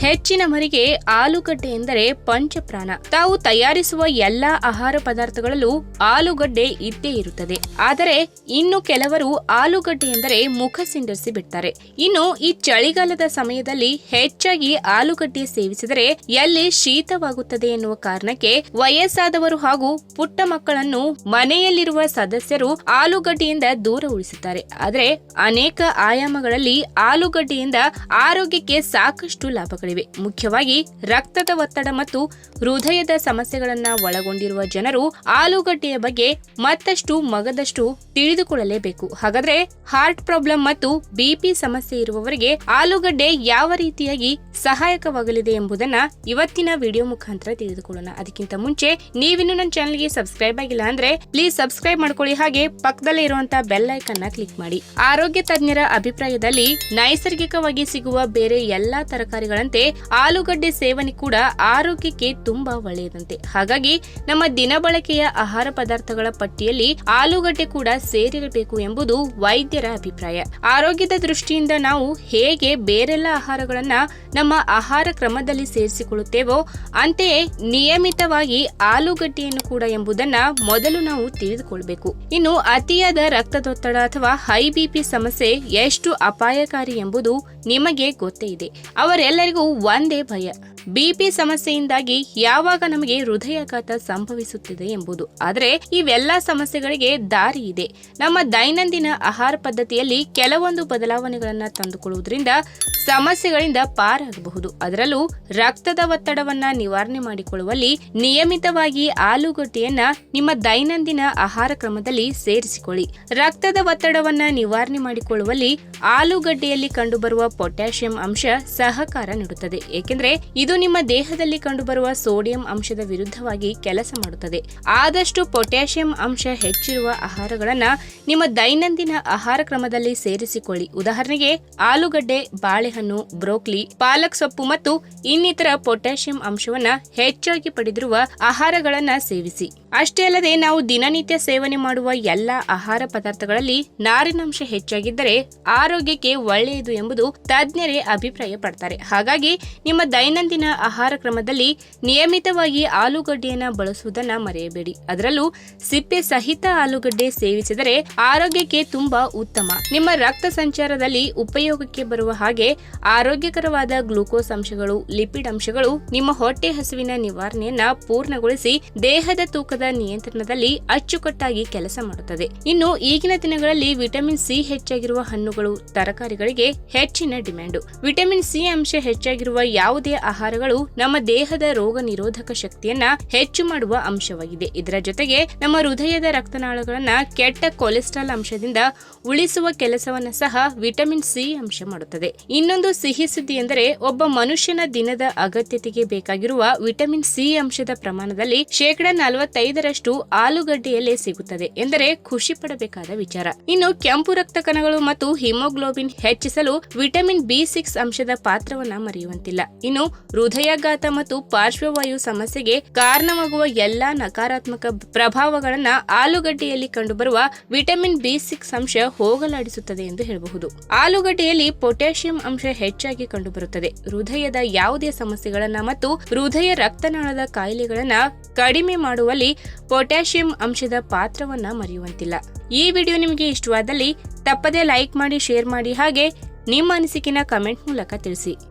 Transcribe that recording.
ಹೆಚ್ಚಿನವರಿಗೆ ಆಲೂಗಡ್ಡೆ ಎಂದರೆ ಪಂಚಪ್ರಾಣ. ತಾವು ತಯಾರಿಸುವ ಎಲ್ಲಾ ಆಹಾರ ಪದಾರ್ಥಗಳಲ್ಲೂ ಆಲೂಗಡ್ಡೆ ಇದ್ದೇ ಇರುತ್ತದೆ. ಆದರೆ ಇನ್ನು ಕೆಲವರು ಆಲೂಗಡ್ಡೆ ಎಂದರೆ ಮುಖ ಸಿಂಡರಿಸಿ ಬಿಡ್ತಾರೆ. ಇನ್ನು ಈ ಚಳಿಗಾಲದ ಸಮಯದಲ್ಲಿ ಹೆಚ್ಚಾಗಿ ಆಲೂಗಡ್ಡೆ ಸೇವಿಸಿದರೆ ಎಲ್ಲಿ ಶೀತವಾಗುತ್ತದೆ ಎನ್ನುವ ಕಾರಣಕ್ಕೆ ವಯಸ್ಸಾದವರು ಹಾಗೂ ಪುಟ್ಟ ಮಕ್ಕಳನ್ನು ಮನೆಯಲ್ಲಿರುವ ಸದಸ್ಯರು ಆಲೂಗಡ್ಡೆಯಿಂದ ದೂರ ಉಳಿಸುತ್ತಾರೆ. ಆದರೆ ಅನೇಕ ಆಯಾಮಗಳಲ್ಲಿ ಆಲೂಗಡ್ಡೆಯಿಂದ ಆರೋಗ್ಯಕ್ಕೆ ಸಾಕಷ್ಟು ಲಾಭಗಳಿವೆ. ಮುಖ್ಯವಾಗಿ ರಕ್ತದ ಒತ್ತಡ ಮತ್ತು ಹೃದಯದ ಸಮಸ್ಯೆಗಳನ್ನ ಒಳಗೊಂಡಿರುವ ಜನರು ಆಲೂಗಡ್ಡೆಯ ಬಗ್ಗೆ ಮತ್ತಷ್ಟು ಮಗದಷ್ಟು ತಿಳಿದುಕೊಳ್ಳಲೇಬೇಕು. ಹಾಗಾದ್ರೆ ಹಾರ್ಟ್ ಪ್ರಾಬ್ಲಮ್ ಮತ್ತು ಬಿಪಿ ಸಮಸ್ಯೆ ಇರುವವರಿಗೆ ಆಲೂಗಡ್ಡೆ ಯಾವ ರೀತಿಯಾಗಿ ಸಹಾಯಕವಾಗಲಿದೆ ಎಂಬುದನ್ನ ಇವತ್ತಿನ ವಿಡಿಯೋ ಮುಖಾಂತರ ತಿಳಿದುಕೊಳ್ಳೋಣ. ಅದಕ್ಕಿಂತ ಮುಂಚೆ ನೀವಿನ್ನು ನನ್ನ ಚಾನಲ್ಗೆ ಸಬ್ಸ್ಕ್ರೈಬ್ ಆಗಿಲ್ಲ ಅಂದ್ರೆ ಪ್ಲೀಸ್ ಸಬ್ಸ್ಕ್ರೈಬ್ ಮಾಡ್ಕೊಳ್ಳಿ. ಹಾಗೆ ಪಕ್ಕದಲ್ಲೇ ಇರುವಂತಹ ಬೆಲ್ ಐಕನ್ನ ಕ್ಲಿಕ್ ಮಾಡಿ. ಆರೋಗ್ಯ ತಜ್ಞರ ಅಭಿಪ್ರಾಯದಲ್ಲಿ ನೈಸರ್ಗಿಕವಾಗಿ ಸಿಗುವ ಬೇರೆ ಎಲ್ಲಾ ತರಕಾರಿಗಳಂತೆ ಆಲೂಗಡ್ಡೆ ಸೇವನೆ ಕೂಡ ಆರೋಗ್ಯಕ್ಕೆ ತುಂಬಾ ಒಳ್ಳೆಯದಂತೆ. ಹಾಗಾಗಿ ನಮ್ಮ ದಿನಬಳಕೆಯ ಆಹಾರ ಪದಾರ್ಥಗಳ ಪಟ್ಟಿಯಲ್ಲಿ ಆಲೂಗಡ್ಡೆ ಕೂಡ ಸೇರಿರಬೇಕು ಎಂಬುದು ವೈದ್ಯರ ಅಭಿಪ್ರಾಯ. ಆರೋಗ್ಯದ ದೃಷ್ಟಿಯಿಂದ ನಾವು ಹೇಗೆ ಬೇರೆಲ್ಲ ಆಹಾರಗಳನ್ನ ನಮ್ಮ ಆಹಾರ ಕ್ರಮದಲ್ಲಿ ಸೇರಿಸಿಕೊಳ್ಳುತ್ತೇವೋ, ಅಂತೆಯೇ ನಿಯಮಿತವಾಗಿ ಆಲೂಗಡ್ಡೆಯನ್ನು ಕೂಡ ಎಂಬುದನ್ನ ಮೊದಲು ನಾವು ತಿಳಿದುಕೊಳ್ಬೇಕು. ಇನ್ನು ಅತಿಯಾದ ರಕ್ತದೊತ್ತಡ ಅಥವಾ ಹೈ ಬಿಪಿ ಸಮಸ್ಯೆ ಎಷ್ಟು ಅಪಾಯಕಾರಿ ಎಂಬುದು ನಿಮಗೆ ಗೊತ್ತೇ ಇದೆ. ಅವರೆಲ್ಲರಿಗೂ ಒಂದೇ ಭಯ ಬಿಪಿ ಸಮಸ್ಯೆಯಿಂದಾಗಿ ಯಾವಾಗ ನಮಗೆ ಹೃದಯಾಘಾತ ಸಂಭವಿಸುತ್ತಿದೆ ಎಂಬುದು. ಆದರೆ ಇವೆಲ್ಲ ಸಮಸ್ಯೆಗಳಿಗೆ ದಾರಿ ಇದೆ. ನಮ್ಮ ದೈನಂದಿನ ಆಹಾರ ಪದ್ಧತಿಯಲ್ಲಿ ಕೆಲವೊಂದು ಬದಲಾವಣೆಗಳನ್ನು ತಂದುಕೊಳ್ಳುವುದರಿಂದ ಸಮಸ್ಯೆಗಳಿಂದ ಪಾರಾಗಬಹುದು. ಅದರಲ್ಲೂ ರಕ್ತದ ಒತ್ತಡವನ್ನ ನಿವಾರಣೆ ಮಾಡಿಕೊಳ್ಳುವಲ್ಲಿ ನಿಯಮಿತವಾಗಿ ಆಲೂಗಡ್ಡೆಯನ್ನ ನಿಮ್ಮ ದೈನಂದಿನ ಆಹಾರ ಕ್ರಮದಲ್ಲಿ ಸೇರಿಸಿಕೊಳ್ಳಿ. ರಕ್ತದ ಒತ್ತಡವನ್ನ ನಿವಾರಣೆ ಮಾಡಿಕೊಳ್ಳುವಲ್ಲಿ ಆಲೂಗಡ್ಡೆಯಲ್ಲಿ ಕಂಡುಬರುವ ಪೊಟ್ಯಾಷಿಯಂ ಅಂಶ ಸಹಕಾರ ನೀಡುತ್ತದೆ. ಏಕೆಂದರೆ ನಿಮ್ಮ ದೇಹದಲ್ಲಿ ಕಂಡುಬರುವ ಸೋಡಿಯಂ ಅಂಶದ ವಿರುದ್ಧವಾಗಿ ಕೆಲಸ ಮಾಡುತ್ತದೆ. ಆದಷ್ಟು ಪೊಟ್ಯಾಷಿಯಂ ಅಂಶ ಹೆಚ್ಚಿರುವ ಆಹಾರಗಳನ್ನು ನಿಮ್ಮ ದೈನಂದಿನ ಆಹಾರ ಕ್ರಮದಲ್ಲಿ ಸೇರಿಸಿಕೊಳ್ಳಿ. ಉದಾಹರಣೆಗೆ, ಆಲೂಗಡ್ಡೆ, ಬಾಳೆಹಣ್ಣು, ಬ್ರೋಕ್ಲಿ, ಪಾಲಕ್ ಸೊಪ್ಪು ಮತ್ತು ಇನ್ನಿತರ ಪೊಟ್ಯಾಷಿಯಂ ಅಂಶವನ್ನು ಹೆಚ್ಚಾಗಿ ಪಡೆದಿರುವ ಆಹಾರಗಳನ್ನು ಸೇವಿಸಿ. ಅಷ್ಟೇ ಅಲ್ಲದೆ ನಾವು ದಿನನಿತ್ಯ ಸೇವನೆ ಮಾಡುವ ಎಲ್ಲ ಆಹಾರ ಪದಾರ್ಥಗಳಲ್ಲಿ ನಾರಿನಾಂಶ ಹೆಚ್ಚಾಗಿದ್ದರೆ ಆರೋಗ್ಯಕ್ಕೆ ಒಳ್ಳೆಯದು ಎಂಬುದು ತಜ್ಞರೇ ಅಭಿಪ್ರಾಯ ಪಡ್ತಾರೆ ಹಾಗಾಗಿ ನಿಮ್ಮ ದೈನಂದಿನ ಆಹಾರ ಕ್ರಮದಲ್ಲಿ ನಿಯಮಿತವಾಗಿ ಆಲೂಗಡ್ಡೆಯನ್ನು ಬಳಸುವುದನ್ನು ಮರೆಯಬೇಡಿ. ಅದರಲ್ಲೂ ಸಿಪ್ಪೆ ಸಹಿತ ಆಲೂಗಡ್ಡೆ ಸೇವಿಸಿದರೆ ಆರೋಗ್ಯಕ್ಕೆ ತುಂಬಾ ಉತ್ತಮ. ನಿಮ್ಮ ರಕ್ತ ಸಂಚಾರದಲ್ಲಿ ಉಪಯೋಗಕ್ಕೆ ಬರುವ ಹಾಗೆ ಆರೋಗ್ಯಕರವಾದ ಗ್ಲೂಕೋಸ್ ಅಂಶಗಳು, ಲಿಪಿಡ್ ಅಂಶಗಳು ನಿಮ್ಮ ಹೊಟ್ಟೆ ಹಸುವಿನ ನಿವಾರಣೆಯನ್ನ ಪೂರ್ಣಗೊಳಿಸಿ ದೇಹದ ತೂಕದ ನಿಯಂತ್ರಣದಲ್ಲಿ ಅಚ್ಚುಕಟ್ಟಾಗಿ ಕೆಲಸ ಮಾಡುತ್ತದೆ. ಇನ್ನು ಈಗಿನ ದಿನಗಳಲ್ಲಿ ವಿಟಮಿನ್ ಸಿ ಹೆಚ್ಚಾಗಿರುವ ಹಣ್ಣುಗಳು, ತರಕಾರಿಗಳಿಗೆ ಹೆಚ್ಚಿನ ಡಿಮ್ಯಾಂಡ್. ವಿಟಮಿನ್ ಸಿ ಅಂಶ ಹೆಚ್ಚಾಗಿರುವ ಯಾವುದೇ ಆಹಾರಗಳು ನಮ್ಮ ದೇಹದ ರೋಗ ನಿರೋಧಕ ಶಕ್ತಿಯನ್ನ ಹೆಚ್ಚು ಮಾಡುವ ಅಂಶವಾಗಿದೆ. ಇದರ ಜೊತೆಗೆ ನಮ್ಮ ಹೃದಯದ ರಕ್ತನಾಳಗಳನ್ನ ಕೆಟ್ಟ ಕೊಲೆಸ್ಟ್ರಾಲ್ ಅಂಶದಿಂದ ಉಳಿಸುವ ಕೆಲಸವನ್ನ ಸಹ ವಿಟಮಿನ್ ಸಿ ಅಂಶ ಮಾಡುತ್ತದೆ. ಇನ್ನೊಂದು ಸಿಹಿ ಸುದ್ದಿ ಎಂದರೆ ಒಬ್ಬ ಮನುಷ್ಯನ ದಿನದ ಅಗತ್ಯತೆಗೆ ಬೇಕಾಗಿರುವ ವಿಟಮಿನ್ ಸಿ ಅಂಶದ ಪ್ರಮಾಣದಲ್ಲಿ ಶೇಕಡ ನಲವತ್ತೈದರಷ್ಟು ಆಲೂಗಡ್ಡೆಯಲ್ಲೇ ಸಿಗುತ್ತದೆ ಎಂದರೆ ಖುಷಿ ಪಡಬೇಕಾದ ವಿಚಾರ. ಇನ್ನು ಕೆಂಪು ರಕ್ತ ಕಣಗಳು ಮತ್ತು ಹಿಮೋಗ್ಲೋಬಿನ್ ಹೆಚ್ಚಿಸಲು ವಿಟಮಿನ್ ಬಿ ಸಿಕ್ಸ್ ಅಂಶದ ಪಾತ್ರವನ್ನ ಮರೆಯುವಂತಿಲ್ಲ. ಇನ್ನು ಹೃದಯಾಘಾತ ಮತ್ತು ಪಾರ್ಶ್ವವಾಯು ಸಮಸ್ಯೆಗೆ ಕಾರಣವಾಗುವ ಎಲ್ಲಾ ನಕಾರಾತ್ಮಕ ಪ್ರಭಾವಗಳನ್ನ ಆಲೂಗಡ್ಡೆಯಲ್ಲಿ ಕಂಡುಬರುವ ವಿಟಮಿನ್ ಬಿ ಸಿಕ್ಸ್ ಅಂಶ ಹೋಗಲಾಡಿಸುತ್ತದೆ ಎಂದು ಹೇಳಬಹುದು. ಆಲೂಗಡ್ಡೆಯಲ್ಲಿ ಪೊಟ್ಯಾಷಿಯಂ ಅಂಶ ಹೆಚ್ಚಾಗಿ ಕಂಡುಬರುತ್ತದೆ. ಹೃದಯದ ಯಾವುದೇ ಸಮಸ್ಯೆಗಳನ್ನ ಮತ್ತು ಹೃದಯ ರಕ್ತನಾಳದ ಕಾಯಿಲೆಗಳನ್ನ ಕಡಿಮೆ ಮಾಡುವಲ್ಲಿ ಪೊಟ್ಯಾಷಿಯಂ ಅಂಶದ ಪಾತ್ರವನ್ನ ಮರೆಯುವಂತಿಲ್ಲ. ಈ ವಿಡಿಯೋ ನಿಮಗೆ ಇಷ್ಟವಾದಲ್ಲಿ ತಪ್ಪದೇ ಲೈಕ್ ಮಾಡಿ, ಶೇರ್ ಮಾಡಿ ಹಾಗೆ ನಿಮ್ಮ ಅನಿಸಿಕೆನ ಕಮೆಂಟ್ ಮೂಲಕ ತಿಳಿಸಿ.